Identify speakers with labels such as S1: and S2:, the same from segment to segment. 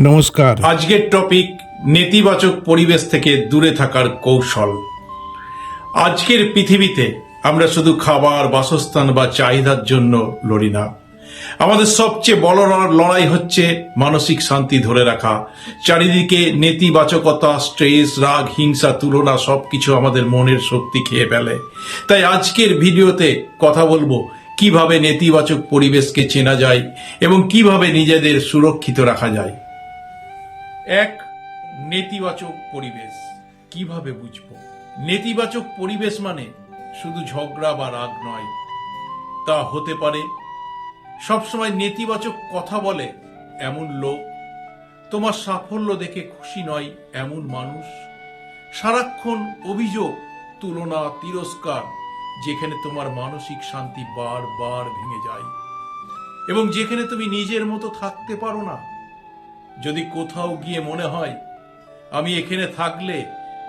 S1: নমস্কার।
S2: আজকের টপিক নেতিবাচক পরিবেশ থেকে দূরে থাকার কৌশল। আজকের পৃথিবীতে আমরা শুধু খাবার, বাসস্থান বা চাহিদার জন্য লড়ি না। আমাদের সবচেয়ে বড় লড়াই হচ্ছে মানসিক শান্তি ধরে রাখা। চারিদিকে নেতিবাচকতা স্ট্রেস রাগ, হিংসা, তুলনা সবকিছু আমাদের মনের শক্তি খেয়ে ফেলে। তাই আজকের ভিডিওতে কথা বলব কীভাবে নেতিবাচক পরিবেশকে চেনা যায় এবং কীভাবে নিজেদের সুরক্ষিত রাখা যায়। এক নেতিবাচক পরিবেশ। কীভাবে বুঝব? নেতিবাচক পরিবেশ মানে শুধু ঝগড়া বা রাগ নয়। তা হতে পারে, সবসময় নেতিবাচক কথা বলে এমন লোক। তোমার সাফল্য দেখে খুশি নয় এমন মানুষ। সারাক্ষণ অভিযোগ, তুলনা, তিরস্কার, যেখানে তোমার মানসিক শান্তি বারবার ভেঙে যায়। এবং যেখানে তুমি নিজের মতো থাকতে পারো না যদি কোথাও গিয়ে মনে হয়, আমি এখানে থাকলে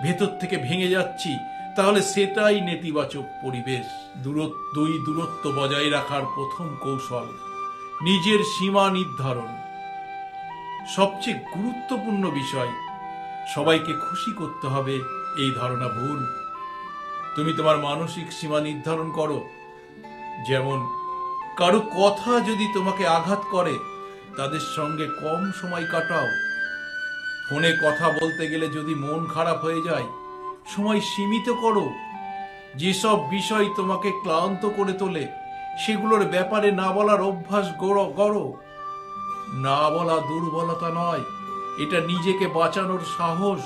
S2: ভেতর থেকে ভেঙে যাচ্ছি, তাহলে সেটাই নেতিবাচক পরিবেশ। দূরত্ব দুই দূরত্ব বজায় রাখার প্রথম কৌশল, নিজের সীমা নির্ধারণ। সবচেয়ে গুরুত্বপূর্ণ বিষয়, সবাইকে খুশি করতে হবে, এই ধারণা ভুল। তুমি তোমার মানসিক সীমা নির্ধারণ করো। যেমন, কারও কথা যদি তোমাকে আঘাত করে তাদের সঙ্গে কম সময় কাটাও। ফোনে কথা বলতে গেলে যদি মন খারাপ হয়ে যায়, সময় সীমিত করো। যেসব বিষয় তোমাকে ক্লান্ত করে তোলে, সেগুলোর ব্যাপারে না বলার অভ্যাস গড়, গড়ো। না বলা দুর্বলতা নয়, এটা নিজেকে বাঁচানোর সাহস।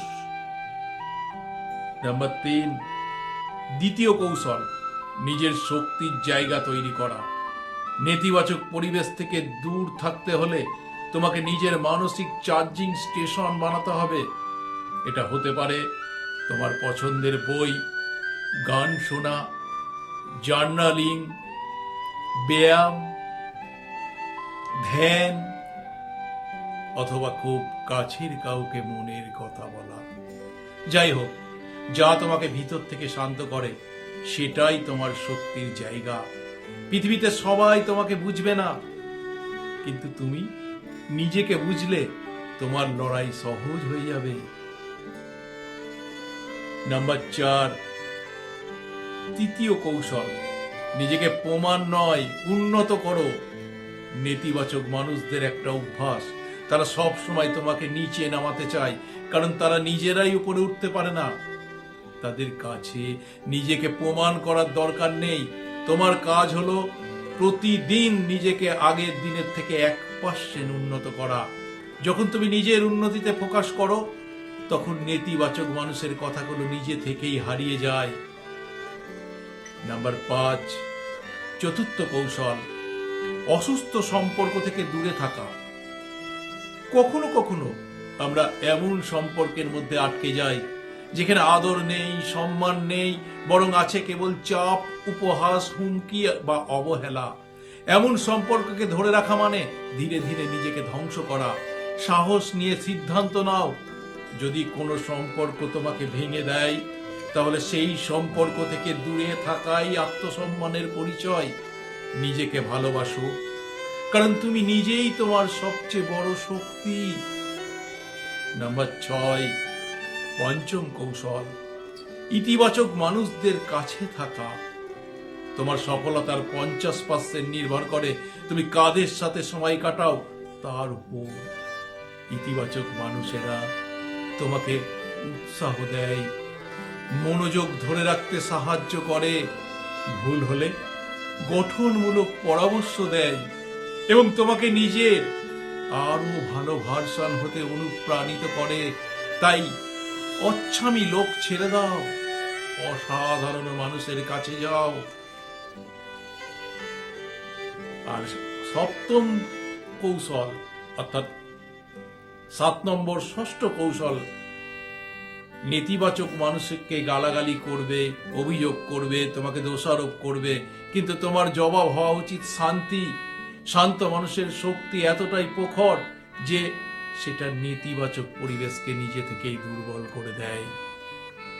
S2: নাম্বার তিন, দ্বিতীয় কৌশল, নিজের শক্তির জায়গা তৈরি করা। নেতিবাচক পরিবেশ থেকে দূর থাকতে হলে তোমাকে নিজের মানসিক চার্জিং স্টেশন বানাতে হবে। এটা হতে পারে তোমার পছন্দের বই, গান শোনা জার্নালিং ব্যায়াম, ধ্যান, অথবা খুব কাছের কাউকে মনের কথা বলা। যাই হোক, যা তোমাকে ভিতর থেকে শান্ত করে, সেটাই তোমার শক্তির জায়গা। পৃথিবীতে সবাই তোমাকে বুঝবে না। কিন্তু তুমি নিজেকে বুঝলে তোমার লড়াই সহজ হয়ে যাবে। নাম্বার চার, তৃতীয় কৌশল, নিজেকে প্রমাণ নয়, উন্নত করো। নেতিবাচক মানুষদের একটা অভ্যাস, তারা সব সময় তোমাকে নিচে নামাতে চায়, কারণ তারা নিজেরাই উপরে উঠতে পারে না। তাদের কাছে নিজেকে প্রমাণ করার দরকার নেই তোমার কাজ হলো প্রতিদিন নিজেকে আগের দিনের থেকে এক পার্সেন্ট উন্নত করা। যখন তুমি নিজের উন্নতিতে ফোকাস করো, তখন নেতিবাচক মানুষের কথাগুলো নিজে থেকেই হারিয়ে যায়। নাম্বার পাঁচ, চতুর্থ কৌশল, অসুস্থ সম্পর্ক থেকে দূরে থাকা। কখনো কখনো আমরা এমন সম্পর্কের মধ্যে আটকে যাই যেখানে আদর নেই, সম্মান নেই, বরং আছে কেবল চাপ, উপহাস, হুমকি বা অবহেলা। এমন সম্পর্ককে ধরে রাখা মানে ধীরে ধীরে নিজেকে ধ্বংস করা। সাহস নিয়ে সিদ্ধান্ত নাও। যদি কোনো সম্পর্ক তোমাকে ভেঙে দেয়, তাহলে সেই সম্পর্ক থেকে দূরে থাকাই আত্মসম্মানের পরিচয়। নিজেকে ভালোবাসো। কারণ তুমি নিজেই তোমার সবচেয়ে বড় শক্তি। নাম্বার ছয় পঞ্চম কৌশল। ইতিবাচক মানুষদের কাছে থাকা। তোমার সফলতার পঞ্চাশ পার্সেন্ট নির্ভর করে তুমি কাদের সাথে সময় কাটাও, তার উপর। ইতিবাচক মানুষেরা তোমাকে উৎসাহ দেয়। মনোযোগ ধরে রাখতে সাহায্য করে। ভুল হলে গঠনমূলক পরামর্শ দেয় এবং তোমাকে নিজের আরও ভালো ভার্সন হতে অনুপ্রাণিত করে। তাই অচ্ছামি লোক ছেড়ে দাও। অসাধারণ মানুষের কাছে যাও। আর সপ্তম কৌশল, অর্থাৎ সাত নম্বর ষষ্ঠ কৌশল, নেতিবাচক মানুষকে গালাগালি করবে, অভিযোগ করবে, তোমাকে দোষারোপ করবে। কিন্তু তোমার জবাব হওয়া উচিত শান্তি। শান্ত মানুষের শক্তি এতটাই প্রখর যে সেটা নেতিবাচক পরিবেশকে নিজে থেকেই দুর্বল করে দেয়।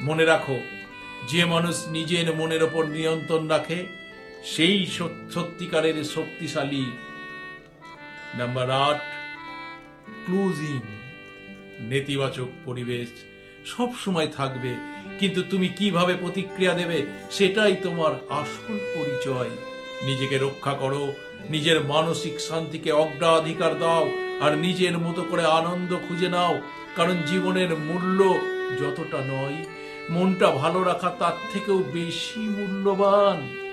S2: মনে রাখো, যে মানুষ নিজের মনের ওপর নিয়ন্ত্রণ রাখে, সেই সত্যিকারের শক্তিশালী। নাম্বার আট, ক্লোজিং, নেতিবাচক পরিবেশ সব সময় থাকবে, কিন্তু তুমি কীভাবে প্রতিক্রিয়া দেবে সেটাই তোমার আসল পরিচয়। নিজেকে রক্ষা করো, নিজের মানসিক শান্তিকে অগ্রাধিকার দাও আর নিজের মতো করে আনন্দ খুঁজে নাও, কারণ জীবনের মূল্য যতটা নয়, মনটা ভালো রাখা তার থেকেও বেশি মূল্যবান।